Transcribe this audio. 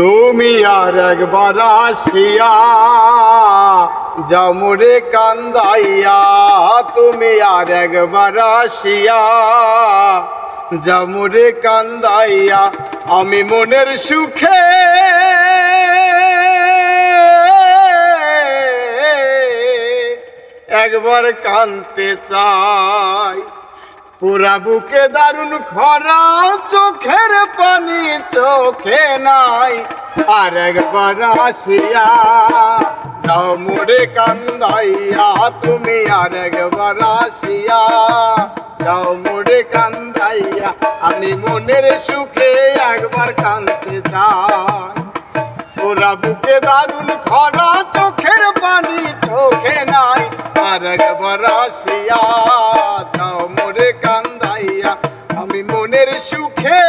তুমি আর একবার আসিয়া জামুরে কান্দাইয়া, তুমি আর একবার আসিয়া জামুরে কান্দাইয়া, আমি মনের সুখে একবার কানতে চাই। পুরা বুকে দারুণ খরা, চোখের পানি চোখে নাই। আর একবার আসিয়া যাও মোরে কান্দাইয়া, তুমি আর একবার আসিয়া যাও মোরে কান্দাইয়া, আমি মনের সুখে একবার কানতে চাই। ওরা বুকে দারুণ খরা, চোখের পানি চোখে নাই। আর একবার আসিয়া আমি মনের সুখে